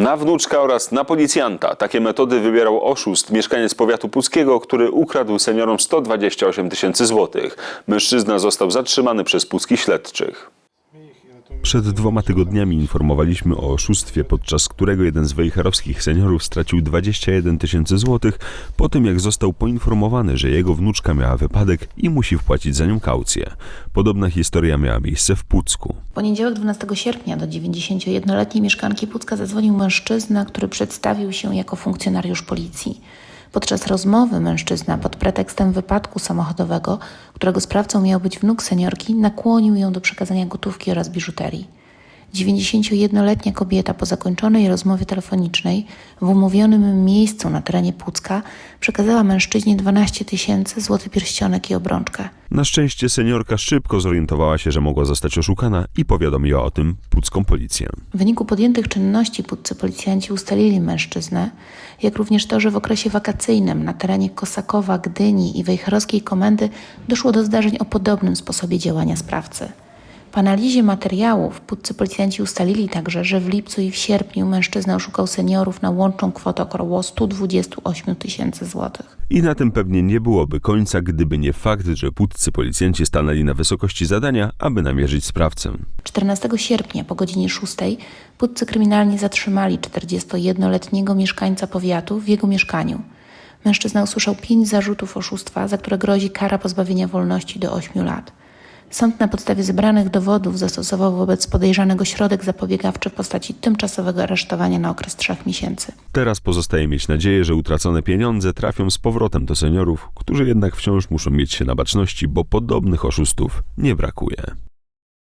Na wnuczka oraz na policjanta. Takie metody wybierał oszust, mieszkaniec powiatu puckiego, który ukradł seniorom 128 tysięcy złotych. Mężczyzna został zatrzymany przez puckich śledczych. Przed dwoma tygodniami informowaliśmy o oszustwie, podczas którego jeden z wejherowskich seniorów stracił 21 tysięcy złotych po tym, jak został poinformowany, że jego wnuczka miała wypadek i musi wpłacić za nią kaucję. Podobna historia miała miejsce w Pucku. W poniedziałek 12 sierpnia do 91-letniej mieszkanki Pucka zadzwonił mężczyzna, który przedstawił się jako funkcjonariusz policji. Podczas rozmowy mężczyzna pod pretekstem wypadku samochodowego, którego sprawcą miał być wnuk seniorki, nakłonił ją do przekazania gotówki oraz biżuterii. 91-letnia kobieta po zakończonej rozmowie telefonicznej w umówionym miejscu na terenie Pucka przekazała mężczyźnie 12 tysięcy złoty pierścionek i obrączkę. Na szczęście seniorka szybko zorientowała się, że mogła zostać oszukana i powiadomiła o tym pucką policję. W wyniku podjętych czynności pudcy policjanci ustalili mężczyznę, jak również to, że w okresie wakacyjnym na terenie Kosakowa, Gdyni i Wejherowskiej Komendy doszło do zdarzeń o podobnym sposobie działania sprawcy. Po analizie materiałów pudcy policjanci ustalili także, że w lipcu i w sierpniu mężczyzna oszukał seniorów na łączną kwotę około 128 tysięcy złotych. I na tym pewnie nie byłoby końca, gdyby nie fakt, że puccy policjanci stanęli na wysokości zadania, aby namierzyć sprawcę. 14 sierpnia po godzinie 6 pudcy kryminalnie zatrzymali 41-letniego mieszkańca powiatu w jego mieszkaniu. Mężczyzna usłyszał pięć zarzutów oszustwa, za które grozi kara pozbawienia wolności do 8 lat. Sąd na podstawie zebranych dowodów zastosował wobec podejrzanego środek zapobiegawczy w postaci tymczasowego aresztowania na okres trzech miesięcy. Teraz pozostaje mieć nadzieję, że utracone pieniądze trafią z powrotem do seniorów, którzy jednak wciąż muszą mieć się na baczności, bo podobnych oszustów nie brakuje.